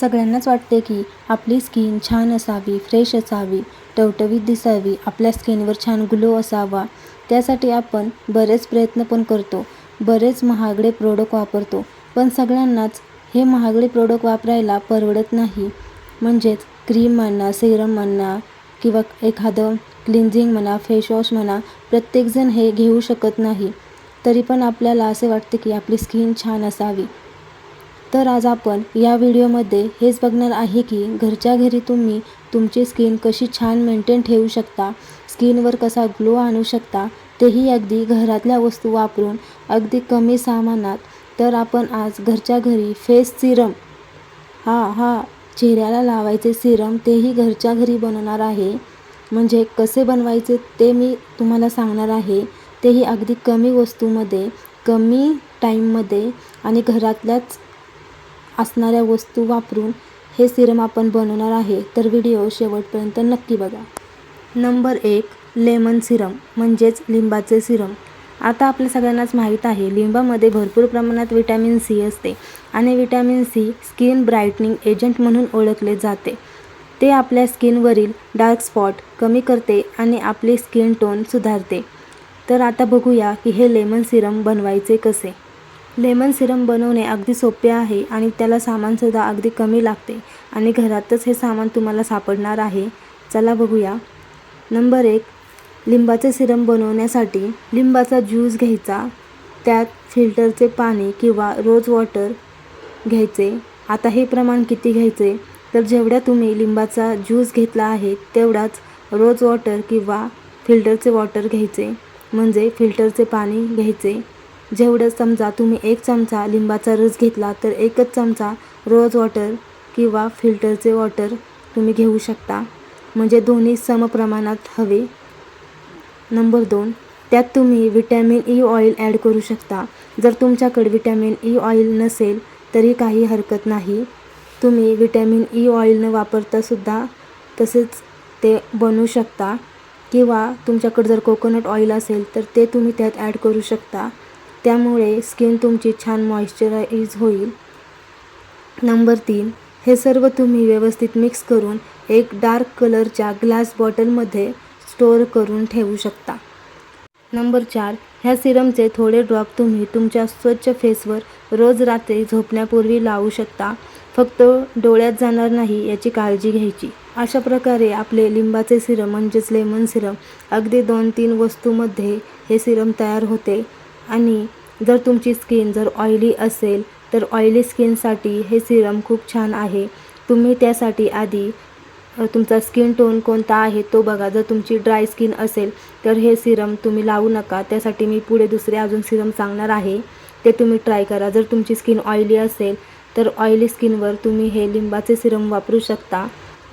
सगळ्यांनाच वाटते की आपली स्किन छान असावी फ्रेश असावी टवटवीत दिसावी आपल्या स्किनवर छान ग्लो असावा. त्यासाठी आपण बरेच प्रयत्न पण करतो. बरेच महागडे प्रोडक्ट वापरतो. पण सगळ्यांनाच हे महागडे प्रोडक्ट वापरायला परवडत नाही. म्हणजेच क्रीम म्हणा सिरम म्हणा किंवा एखादं क्लिन्झिंग म्हणा फेसवॉश म्हणा प्रत्येकजण हे घेऊ शकत नाही. तरी पण आपल्याला असे वाटते की आपली स्किन छान असावी. तर आज आपण या व्हिडिओमध्ये हेच बघणार आहे की घरच्या घरी तुम्ही तुमची स्किन कशी छान मेंटेन ठेवू शकता स्किनवर कसा ग्लो आणू शकता तेही अगदी घरातल्या वस्तू वापरून अगदी कमी सामानात. तर आपण आज घरच्या घरी फेस सिरम हा हा चेहऱ्याला लावायचे सिरम तेही घरच्या घरी बनवणार आहे. म्हणजे कसे बनवायचे ते मी तुम्हाला सांगणार आहे. तेही अगदी कमी वस्तूमध्ये कमी टाईममध्ये आणि घरातल्याच असणाऱ्या वस्तू वापरून हे सिरम आपण बनवणार आहे. तर व्हिडिओ शेवटपर्यंत नक्की बघा. नंबर एक लेमन सिरम म्हणजेच लिंबाचे सिरम. आता आपल्या सगळ्यांनाच माहीत आहे लिंबामध्ये भरपूर प्रमाणात विटॅमिन सी असते आणि vitamin C skin brightening agent म्हणून ओळखले जाते. ते आपल्या स्किनवरील डार्क स्पॉट कमी करते आणि आपली स्किन टोन सुधारते. तर आता बघूया की हे लेमन सिरम बनवायचे कसे. लेमन सिरम बनवणे अगदी सोपे आहे आणि त्याला सामानसुद्धा अगदी कमी लागते. आणि घरातच हे सामान तुम्हाला सापडणार आहे. चला बघूया. नंबर एक लिंबाचे सिरम बनवण्यासाठी लिंबाचा ज्यूस घ्यायचा. त्यात फिल्टरचे पाणी किंवा रोज वॉटर घ्यायचे. आता हे प्रमाण किती घ्यायचे? तर जेवढ्या तुम्ही लिंबाचा ज्यूस घेतला आहे तेवढाच रोज वॉटर किंवा फिल्टरचे वॉटर घ्यायचे. म्हणजे फिल्टरचे पाणी घ्यायचे. जेवढं समजा तुम्ही एक चमचा लिंबाचा रस घेतला तर एकच चमचा रोज वॉटर किंवा फिल्टरचे वॉटर तुम्ही घेऊ शकता. म्हणजे दोन्ही समप्रमाणात हवे. नंबर दोन त्यात तुम्ही विटॅमिन ई ऑइल ॲड करू शकता. जर तुमच्याकडे विटॅमिन ई ऑइल नसेल तरी काही हरकत नाही. तुम्ही विटॅमिन ई ऑइल न वापरतासुद्धा तसेच ते बनवू शकता. किंवा तुमच्याकडे जर कोकोनट ऑइल असेल तर ते तुम्ही त्यात ॲड करू शकता. त्यामुळे स्किन तुमची छान मॉइश्चराईज होईल. नंबर तीन हे सर्व तुम्ही व्यवस्थित मिक्स करून एक डार्क कलरच्या ग्लास बॉटलमध्ये स्टोअर करून ठेवू शकता. नंबर चार ह्या सिरमचे थोडे ड्रॉप तुम्ही तुमच्या स्वच्छ फेसवर रोज रात्री झोपण्यापूर्वी लावू शकता. फक्त डोळ्यात जाणार नाही याची काळजी घ्यायची. अशा प्रकारे आपले लिंबाचे सिरम म्हणजेच लेमन सिरम अगदी दोन तीन वस्तूमध्ये हे सिरम तयार होते. आणि जर तुमची स्किन जर ऑइली असेल तर ऑइली स्किनसाठी हे सिरम खूप छान आहे. तुम्ही त्यासाठी आधी तुमचा स्किन टोन कोणता आहे तो बघा. जर तुमची ड्राय स्किन असेल तर हे सिरम तुम्ही लावू नका. त्यासाठी मी पुढे दुसरे अजून सिरम सांगणार आहे. ते तुम्ही ट्राय करा. जर तुमची स्किन ऑइली असेल तर ऑइली स्किनवर तुम्ही हे लिंबाचे सिरम वापरू शकता.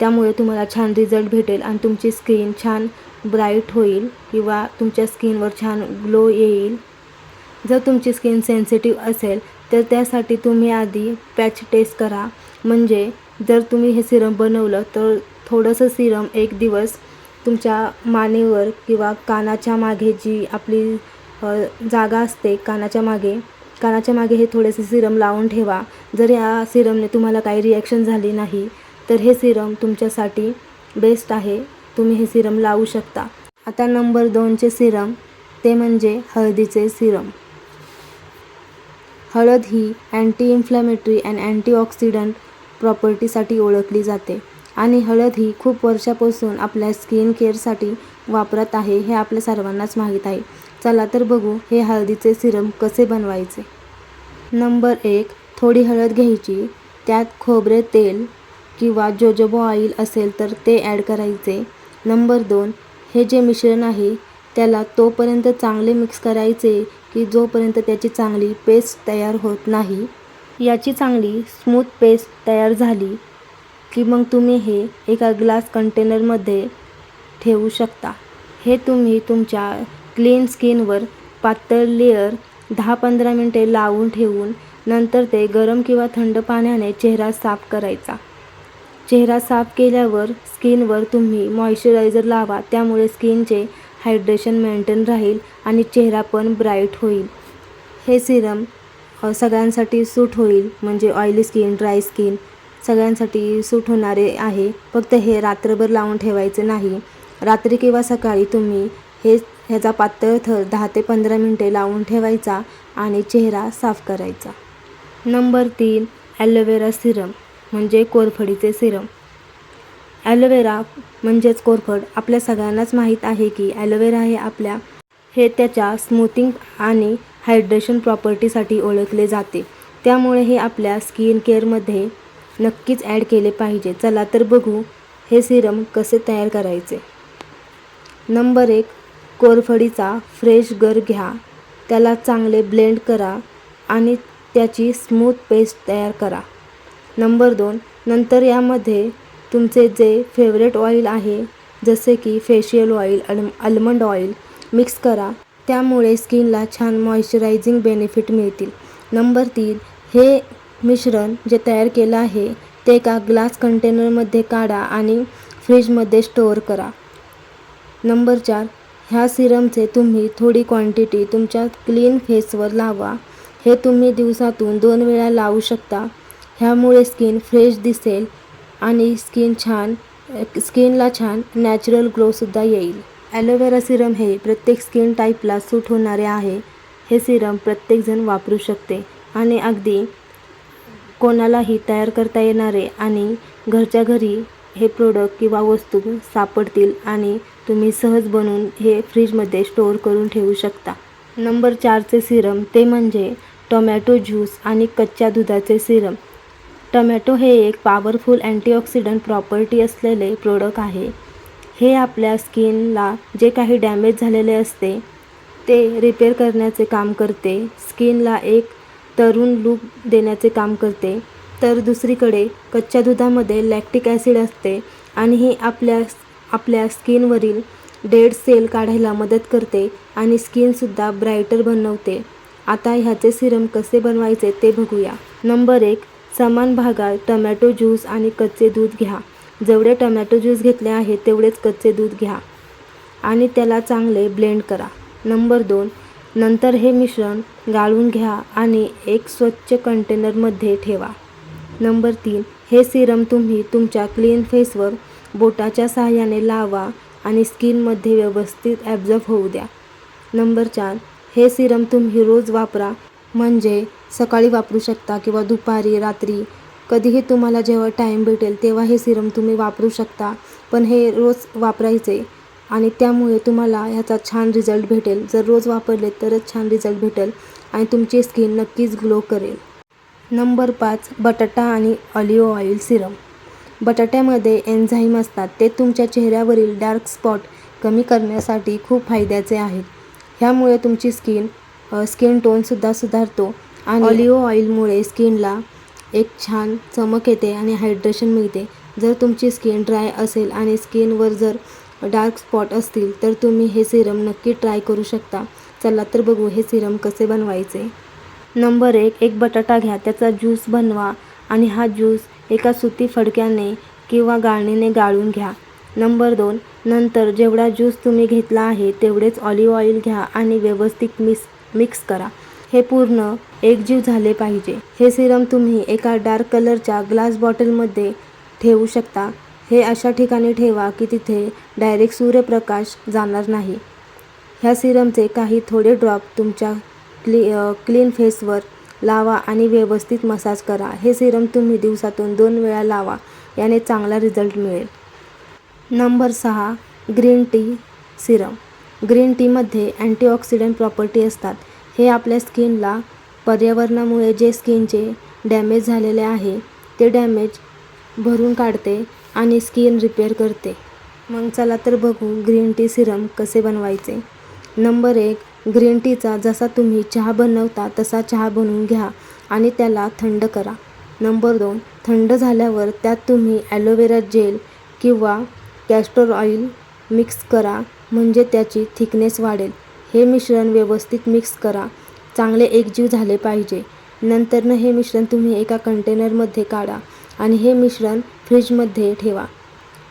त्यामुळे तुम्हाला छान रिझल्ट भेटेल आणि तुमची स्किन छान ब्राईट होईल किंवा तुमच्या स्किनवर छान ग्लो येईल. जर तुमची स्किन सेन्सिटिव्ह असेल तर त्यासाठी तुम्ही आधी पॅच टेस्ट करा. म्हणजे जर तुम्ही हे सिरम बनवलं तर थोडंसं सिरम एक दिवस तुमच्या मानेवर किंवा कानाच्या मागे जी आपली जागा असते कानाच्या मागे कानाच्या मागे हे थोडेसे सिरम लावून ठेवा. जर या सिरमने तुम्हाला काही रिॲक्शन झाली नाही तर हे सिरम तुमच्यासाठी बेस्ट आहे. तुम्ही हे सिरम लावू शकता. आता नंबर दोनचे सिरम ते म्हणजे हळदीचे सिरम हळद ही अँटी इन्फ्लॅमेटरी अँड अँटीऑक्सिडंट प्रॉपर्टीसाठी ओळखली जाते. आणि हळद ही खूप वर्षापासून आपल्या स्किन केअरसाठी वापरत आहे हे आपल्या सर्वांनाच माहीत आहे. चला तर बघू हे हळदीचे सिरम कसे बनवायचे. नंबर एक थोडी हळद घ्यायची. त्यात खोबरे तेल किंवा जोजोबो ऑइल असेल तर ते ॲड करायचे. नंबर दोन हे जे मिश्रण आहे त्याला तोपर्यंत चांगले मिक्स करायचे की जोपर्यंत त्याची चांगली पेस्ट तयार होत नाही याची चांगली स्मूथ पेस्ट तयार झाली की मग तुम्ही हे एका ग्लास कंटेनरमध्ये ठेवू शकता. हे तुम्ही तुमच्या क्लीन स्किनवर पातळ लेअर दहा पंधरा मिनटे लावून ठेवून नंतर ते गरम किंवा थंड पाण्याने चेहरा साफ करायचा. चेहरा साफ केल्यावर स्किनवर तुम्ही मॉइश्चरायझर लावा त्यामुळे स्किनचे हायड्रेशन मेंटेन राहील आणि चेहरा पण ब्राईट होईल. हे सिरम सगळ्यांसाठी सूट होईल म्हणजे ऑइली स्किन ड्राय स्किन सगळ्यांसाठी सूट होणारे आहे. फक्त हे रात्रभर लावून ठेवायचे नाही. रात्री किंवा सकाळी तुम्ही हे ह्याचा पातळ थर दहा ते पंधरा मिनटे लावून ठेवायचा आणि चेहरा साफ करायचा. नंबर तीन ॲलोवेरा सिरम म्हणजे कोरफडीचे सिरम. ॲलोवेरा म्हणजेच कोरफड आपल्या सगळ्यांनाच माहीत आहे की ॲलोवेरा हे आपल्या हे त्याच्या स्मूथिंग आणि हायड्रेशन प्रॉपर्टीसाठी ओळखले जाते. त्यामुळे हे आपल्या स्किन केअरमध्ये नक्कीच ॲड केले पाहिजे. चला तर बघू हे सिरम कसे तयार करायचे. नंबर एक कोरफडीचा फ्रेश गर घ्या. त्याला चांगले ब्लेंड करा आणि त्याची स्मूथ पेस्ट तयार करा. नंबर दोन नंतर यामध्ये तुमचे जे फेवरेट ऑइल आहे जसे की फेशियल ऑइल अल आल्मंड ऑइल मिक्स करा. त्यामुळे स्किनला छान मॉइश्चरायझिंग बेनिफिट मिळतील. नंबर तीन हे मिश्रण जे तयार केलं आहे ते एका ग्लास कंटेनरमध्ये काढा आणि फ्रीजमध्ये स्टोअर करा. नंबर चार ह्या सिरमचे तुम्ही थोडी क्वांटिटी तुमच्या क्लीन फेसवर लावा. हे तुम्ही दिवसातून दोन वेळा लावू शकता. ह्यामुळे स्किन फ्रेश दिसेल. आणि स्किन छान स्किनला छान नॅचरल ग्लोसुद्धा येईल. ॲलोवेरा सिरम हे प्रत्येक स्किन टाईपला सूट होणारे आहे. हे सिरम प्रत्येकजण वापरू शकते आणि अगदी कोणालाही तयार करता येणारे आणि घरच्या घरी हे प्रोडक्ट किंवा वस्तू सापडतील आणि तुम्ही सहज बनवून हे फ्रीजमध्ये स्टोअर करून ठेवू शकता. नंबर चारचे सिरम ते म्हणजे टोमॅटो ज्यूस आणि कच्च्या दुधाचे सिरम टोमॅटो हे एक पॉवरफुल अँटीऑक्सिडंट प्रॉपर्टी असलेले प्रोडक्ट आहे. हे आपल्या स्किनला जे काही डॅमेज झालेले असते ते रिपेअर करण्याचे काम करते. स्किनला एक तरुण लूक देण्याचे काम करते. तर दुसरीकडे कच्च्या दुधामध्ये लॅक्टिक ॲसिड असते आणि ही आपल्या आपल्या स्किनवरील डेड सेल काढायला मदत करते आणि स्किनसुद्धा ब्राईटर बनवते. आता ह्याचे सिरम कसे बनवायचे ते बघूया. नंबर एक समान भागात टमॅटो ज्यूस आणि कच्चे दूध घ्या. जेवढे टमॅटो ज्यूस घेतले आहे तेवढेच कच्चे दूध घ्या. आणि त्याला चांगले ब्लेंड करा. नंबर दोन नंतर हे मिश्रण गाळून घ्या आणि एक स्वच्छ कंटेनरमध्ये ठेवा. नंबर तीन हे सिरम तुम्ही तुमच्या क्लीन फेसवर बोटाच्या सहाय्याने लावा आणि स्किनमध्ये व्यवस्थित ॲब्झॉर्ब होऊ द्या. नंबर चार हे सिरम तुम्ही रोज वापरा म्हणजे सकाळी वापरू शकता किंवा दुपारी रात्री. कधीही तुम्हाला जेव्हा टाईम भेटेल तेव्हा हे सिरम तुम्ही वापरू शकता. पण हे रोज वापरायचे. आणि त्यामुळे तुम्हाला ह्याचा छान रिझल्ट भेटेल. जर रोज वापरले तरच छान रिझल्ट भेटेल आणि तुमची स्किन नक्कीच ग्लो करेल. नंबर पाच बटाटा आणि ऑलिव्ह ऑइल सिरम बटाट्यामध्ये एन्झाईम असतात. ते तुमच्या चेहऱ्यावरील डार्क स्पॉट कमी करण्यासाठी खूप फायद्याचे आहेत. ह्यामुळे तुमची स्किन स्किन टोनसुद्धा सुधारतो. आणि ऑलिव्ह ऑइलमुळे स्किनला एक छान चमक येते आणि हायड्रेशन मिळते. जर तुमची स्किन ड्राय असेल आणि स्किनवर जर डार्क स्पॉट असतील तर तुम्ही हे सिरम नक्की ट्राय करू शकता. चला तर बघू हे सिरम कसे बनवायचे. नंबर एक एक बटाटा घ्या. त्याचा ज्यूस बनवा आणि हा ज्यूस एका सुती फडक्याने किंवा गाळणीने गाळून घ्या. नंबर दोन नंतर जेवढा ज्यूस तुम्ही घेतला आहे तेवढेच ऑलिव्ह ऑइल घ्या आणि व्यवस्थित मिक्स मिक्स करा. हे पूर्ण एकजीव झाले पाहिजे. हे सिरम तुम्ही एका डार्क कलरच्या ग्लास बॉटलमध्ये ठेवू शकता. हे अशा ठिकाणी ठेवा की तिथे डायरेक्ट सूर्यप्रकाश जाणार नाही. ह्या सिरमचे काही थोडे ड्रॉप तुमच्या क्ली क्लीन फेसवर लावा आणि व्यवस्थित मसाज करा. हे सिरम तुम्ही दिवसातून दोन वेळा लावा. याने चांगला रिझल्ट मिळेल. नंबर सहा ग्रीन टी सिरम. ग्रीन टीमध्ये अँटीऑक्सिडंट प्रॉपर्टी असतात. हे आपल्या स्किनला पर्यावरणामुळे जे स्किनचे डॅमेज झालेले आहे ते डॅमेज भरून काढते आणि स्किन रिपेअर करते. मग चला तर बघू ग्रीन टी सिरम कसे बनवायचे. नंबर एक ग्रीन टीचा जसा तुम्ही चहा बनवता तसा चहा बनवून घ्या आणि त्याला थंड करा. नंबर दोन थंड झाल्यावर त्यात तुम्ही ॲलोवेरा जेल किंवा कॅस्टर ऑइल मिक्स करा. म्हणजे त्याची थिकनेस वाढेल. हे मिश्रण व्यवस्थित मिक्स करा. चांगले एकजीव झाले पाहिजे. नंतरनं हे मिश्रण तुम्ही एका कंटेनरमध्ये काढा आणि हे मिश्रण फ्रीजमध्ये ठेवा.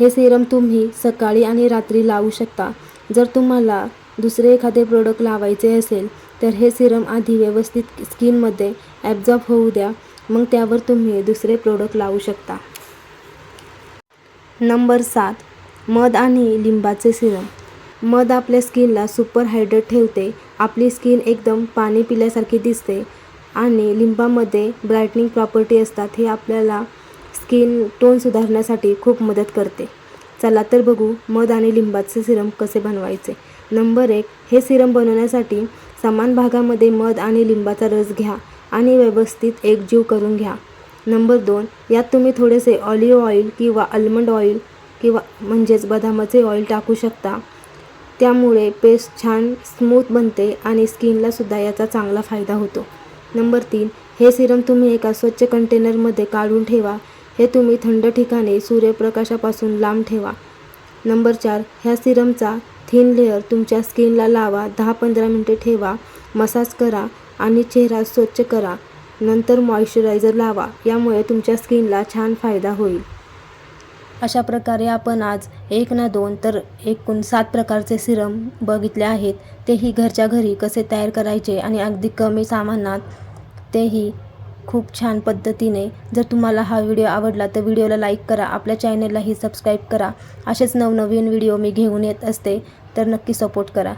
हे सिरम तुम्ही सकाळी आणि रात्री लावू शकता. जर तुम्हाला दुसरे एखादे प्रोडक्ट लावायचे असेल तर हे सिरम आधी व्यवस्थित स्किनमध्ये ॲब्झॉर्ब होऊ द्या. मग त्यावर तुम्ही दुसरे प्रोडक्ट लावू शकता. नंबर सात मध आणि लिंबाचे सिरम. मध आपल्या स्किनला सुपर हायड्रेट ठेवते. आपली स्किन एकदम पाणी पिल्यासारखी दिसते आणि लिंबामध्ये ब्राईटनिंग प्रॉपर्टी असतात हे आपल्याला स्किन टोन सुधारण्यासाठी खूप मदत करते. चला तर बघू मध आणि लिंबाचे सिरम कसे बनवायचे. नंबर एक हे सिरम बनवण्यासाठी समान भागामध्ये मध आणि लिंबाचा रस घ्या आणि व्यवस्थित एकजीव करून घ्या. नंबर दोन यात तुम्ही थोडेसे ऑलिव्ह ऑइल किंवा आल्मंड ऑइल किंवा म्हणजेच बदामाचे ऑइल टाकू शकता. त्यामुळे पेस्ट छान स्मूथ बनते आणि स्किनलासुद्धा याचा चांगला फायदा होतो. नंबर तीन हे सिरम तुम्ही एका स्वच्छ कंटेनरमध्ये काढून ठेवा. हे तुम्ही थंड ठिकाणी सूर्यप्रकाशापासून लांब ठेवा. नंबर चार ह्या सिरमचा थिन लेअर तुमच्या स्किनला लावा. दहा पंधरा मिनटे ठेवा मसाज करा आणि चेहरा स्वच्छ करा. नंतर मॉइश्चरायझर लावा. यामुळे तुमच्या स्किनला छान फायदा होईल. अशा प्रकारे आपण आज एक ना दोन तर एकूण सात प्रकारचे सिरम बघितले आहेत. तेही घरच्या घरी कसे तयार करायचे आणि अगदी कमी सामानात तेही खूप छान पद्धतीने. जर तुम्हाला हा व्हिडिओ आवडला तर व्हिडिओला लाईक करा आपल्या चॅनललाही सबस्क्राईब करा. असेच नवनवीन व्हिडिओ मी घेऊन येत असते तर नक्की सपोर्ट करा.